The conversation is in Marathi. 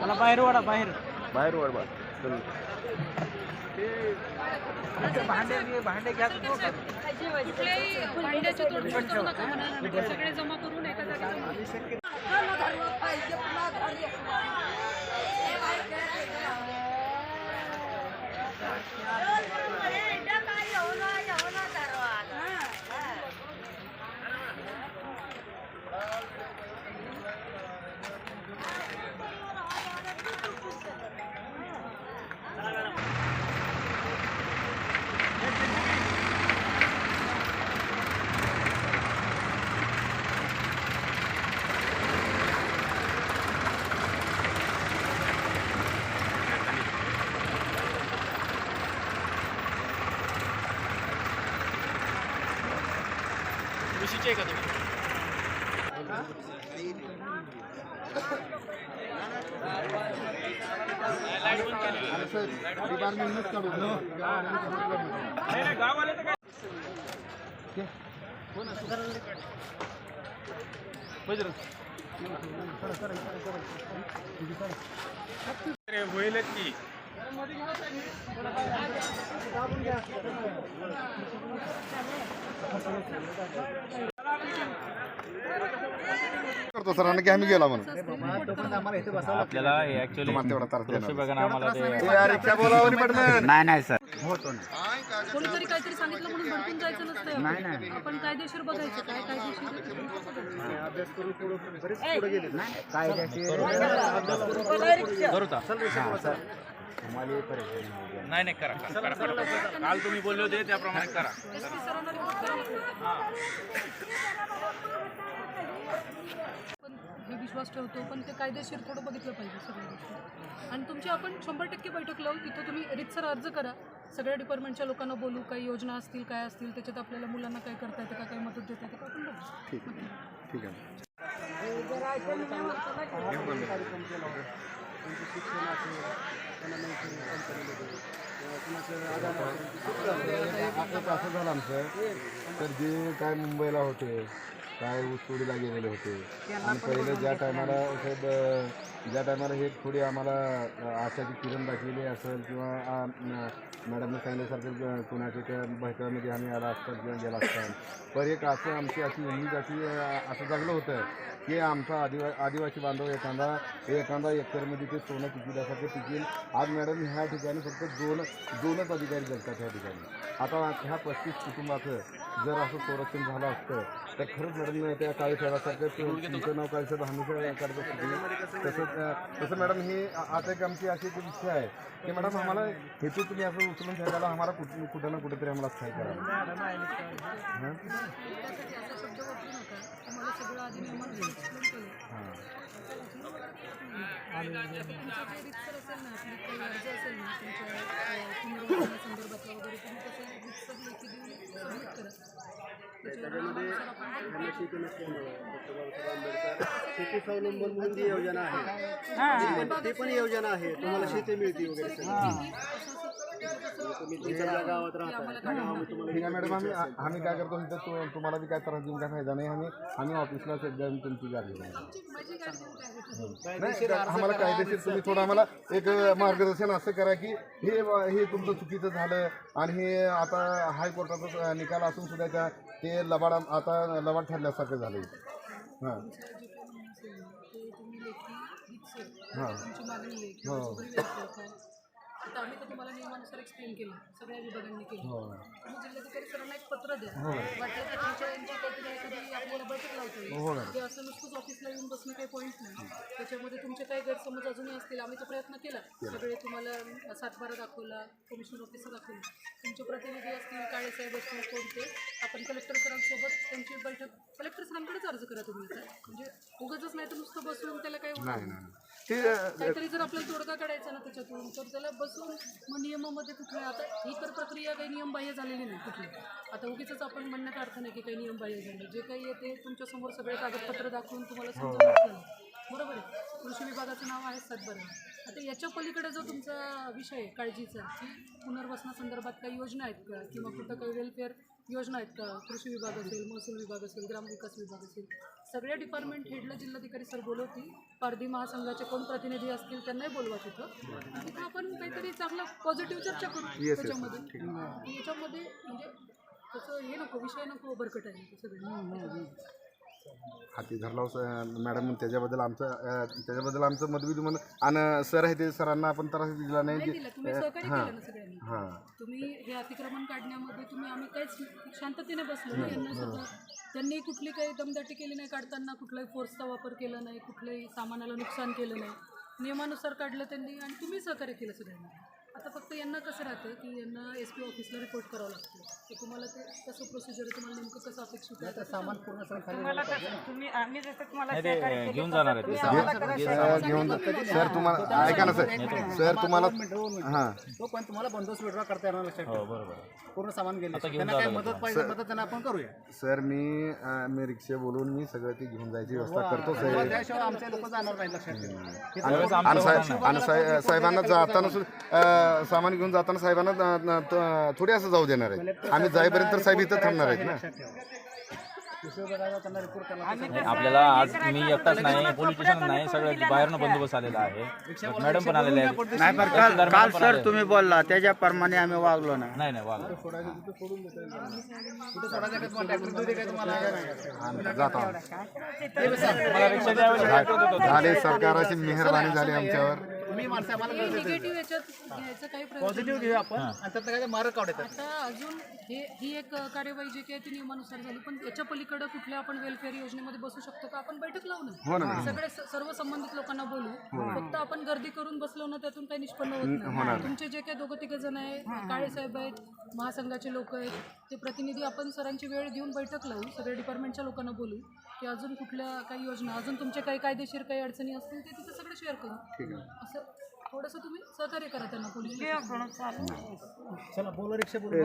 मला बाहेर वाडा बाहेर बाहेर बा चल भांडे भांडे घ्या सगळे जमा करून एका जागी जमा का तुम्ही? होईलच की करतो सरांना की आम्ही गेला म्हणून. आपल्याला तुम्हाला तेवढा तारखे कृषी विभागानं आम्हाला ते रिक्षा बोलावं पडलं नाही नाही सर. कोणीतरी काहीतरी सांगितलं म्हणून भडकून जायचं नसतं. नाही नाही. आपण कायदेशीर बघायचं काय कायदेशीर. नाही नाही करा करा, करा, करा. काल तुम्ही बोलले होते त्याप्रमाणे करा. एस पी सरांना report करायला पाहिजे. पण हे विश्वास ठेवतो पण ते कायदेशीर थोडं बघितलं पाहिजे सगळ्या गोष्टी. आणि तुमची आपण शंभर टक्के बैठक लावू तिथं तुम्ही रितसर अर्ज करा. सगळ्या डिपार्टमेंटच्या लोकांना बोलू काही योजना असतील काय असतील त्याच्यात आपल्याला मुलांना काय करता येतं का काही मदत देता येते का आपण बघू. ठीक ठीक आहे. आता असं झालं आमचं तर जे काय मुंबईला होते काय ऊसतोडीला गेलेले होते. आणि पहिले ज्या टायमाला साहेब ज्या टायमाला हे थोडी आम्हाला आशाची किरण दाखवली असेल किंवा मॅडमने सांगितल्यासारखं कुणाच्या त्या बहिकामध्ये आम्ही आला असतात किंवा गेला असतात पण एक असं आमची अशी उम्मीद अशी असं जगलं होतं. हे आमचा आदिवा आदिवासी बांधव एखादा एखादा एकरमध्ये ते सोनं पिकिल्यासारखं पिकील आज मॅडम ह्या ठिकाणी फक्त दोन दोनच अधिकारी जगतात ह्या ठिकाणी. आता ह्या पस्तीस कुटुंबाचं जर असं संरक्षण झालं असतं तर खरंच मॅडम त्या काळीसाहेबासारखं तुमचं नाव काळीसाहेब हमेशा करत असते तसंच तसं मॅडम ही आता एक आमची अशी एक इच्छा आहे की मॅडम आम्हाला हेतू तुम्ही असं उचलून ठेवायला आम्हाला कुठं कुठं ना कुठेतरी आम्हाला स्थायी करा शेती स्वावलंबन म्हणून जी योजना आहे ती पण योजना आहे. तुम्हाला शेती मिळते वगैरे गावात राहता मॅडम आम्ही आम्ही काय करतो तु- तुम्हाला बी काय त्रास देऊन काय फायदा नाही आम्ही आम्ही ऑफिसला जाऊन तुमची गाडी? नाही आम्हाला कायदेशीर तुम्ही थोडं आम्हाला एक मार्गदर्शन असं करा की हे हे तुमचं चुकीचं झालं आणि हे आता हायकोर्टाचा निकाल असून सुद्धा त्या ते लबाड आता लबाड ठरल्यासारखं झालं हां. हां. हो. आता आम्ही तर तुम्हाला नियमानुसार एक्सप्लेन केलं सगळ्या विभागांनी केलं. हो. तुम्ही जिल्हाधिकारी सरांना एक पत्र द्या. हो. वाटलं तर तुमच्या यांची काहीतरी एखादी आपल्याला बैठक लावता हो. येईल. ते असं नुसतंच ऑफिसला येऊन बसणं काही पॉईंट नाही. त्याच्यामध्ये तुमचे काही गैरसमज अजूनही असतील. आम्ही तो प्रयत्न केला. सगळे तुम्हाला सातबारा दाखवला कमिशनर ऑफिसर दाखवलं. तुमचे प्रतिनिधी असतील काळे साहेब असतील कोणते आपण कलेक्टर सरांसोबत त्यांची बैठक कलेक्टर सरांकडेच अर्ज करा तुम्ही इथं. म्हणजे उगाच नाही तर नुसतं बसून त्याला काही होणार नाही नाही. नाही. ते काहीतरी जर आपल्याला तोडगा काढायचा ना त्याच्यातून तर त्याला बसून मग नियमामध्ये कुठले आता ही कर प्रक्रिया काही नियमबाह्य झालेली नाही कुठली. आता उगीच आपण म्हणण्याचा अर्थ नाही की काही नियमबाह्य झालं. जे काही येते तुमच्यासमोर सगळे कागदपत्र दाखवून तुम्हाला समजावून सांगितलं. बरोबर आहे. कृषी विभागाचं नाव आहे सातबारा. आता याच्या पलीकडे जो तुमचा विषय आहे काळजीचा की पुनर्वसनासंदर्भात काही योजना आहेत का? किंवा कुठं काही वेलफेअर योजना आहेत का? कृषी विभाग असेल महसूल विभाग असेल ग्रामविकास विभाग असेल. सगळ्या डिपार्टमेंट हेडला जिल्हाधिकारी सर बोलवतील. पारधी महासंघाचे कोण प्रतिनिधी असतील त्यांनाही बोलवा तिथं. तिथं आपण काहीतरी चांगलं पॉझिटिव्ह चर्चा करू त्याच्यामध्ये. याच्यामध्ये म्हणजे तसं हे नको विषय नको बरकट आहे. सगळं हाती धरला मॅडम त्याच्याबद्दल आमचं त्याच्याबद्दल आमचं मतविधी आणि सर आहे ते सरांना आपण त्रास दिला नाही नाही दिलं. तुम्ही सहकार्य केलं ना सगळ्यांनी? हां. तुम्ही हे अतिक्रमण काढण्यामध्ये तुम्ही आम्ही काहीच शांततेने बसलो ना यांना सुद्धा त्यांनी कुठली काही दमदाटी केली नाही काढताना कुठलाही फोर्सचा वापर केला नाही कुठल्याही सामानाला नुकसान केलं नाही. नियमानुसार काढलं त्यांनी आणि तुम्ही सहकार्य केलं सगळ्यांनी. आता फक्त यांना कसं राहतं की यांना एस पी ऑफिसला रिपोर्ट करावं लागतं. तर तुम्हाला ते कसं प्रोसिजर आहे तुम्हाला नेमकं कसं अपेक्षित आहे? सामान नाही ते घेऊन जाणार आहेत घेऊन सर तुम्हाला ऐका ना सर. सर तुम्हाला हां. तो पण तुम्हाला बंदोबस्त विड्रॉ करता येणार लक्षात हो ठेवा. बरोबर. पूर्ण सामान गेले. आता घेऊन त्यांना काय जावं मदत पाहिजे मदत त्यांना आपण करूया. सर मी अं, मी रिक्षा बोलवून मी सगळं ते घेऊन जायची व्यवस्था करतो तुम्हाला सर त्याशिवाय आमचे लोक जाणार नाही लक्षात ठेवा. आणि आणि साहेब आणि साहेब साहेबांना जाताना सुद्धा सामान घेऊन जाताना साहेबांना थोडी असं जाऊ देणार आहेत आम्ही जाईपर्यंत तर साहेब इथं थांबणार आहेत ना. आपल्याला आज मी एकटाच नाही पोलीस स्टेशन नाही सगळं बाहेरनं बंदोबस्त आलेला आहे. मॅडम पण आलेले आहेत. नाही पण काल काल सर तुम्ही बोलला त्याच्याप्रमाणे आम्ही वागलो ना. नाही नाही आम्ही जातो. झाले सरकाराची मेहरबानी झाली आमच्यावर. तुम्ही माणसं आम्हाला निगेटिव्ह याच्यात घ्यायचं काही प्रयोजन पॉझिटिव्ह घेऊया आपण. आणि त्यात काय मार्ग काढतात आता अजून हे ही एक कार्यवाही जी काही ती नियमानुसार झाली पण याच्या पलीकडे कुठल्या आपण वेलफेअर योजनेमध्ये बसू शकतो का? आपण बैठक लावू हो ना सगळे स- सर्व संबंधित लोकांना बोलू. फक्त आपण गर्दी करून बसलो ना त्यातून काही निष्पन्न होत नाही. तुमचे जे काही दोघं तिघ जण आहेत काळे साहेब आहेत महासंघाचे लोक आहेत ते प्रतिनिधी आपण सरांची वेळ घेऊन बैठक लावू सगळ्या डिपार्टमेंटच्या लोकांना बोलू की अजून कुठल्या काही योजना अजून तुमचे काही कायदेशीर काही अडचणी असतील ते तिथे सगळे शेअर करू. असं थोडंसं तुम्ही सहकार्य करा त्यांना पोलीस चला बोला रिक्षा बोलू.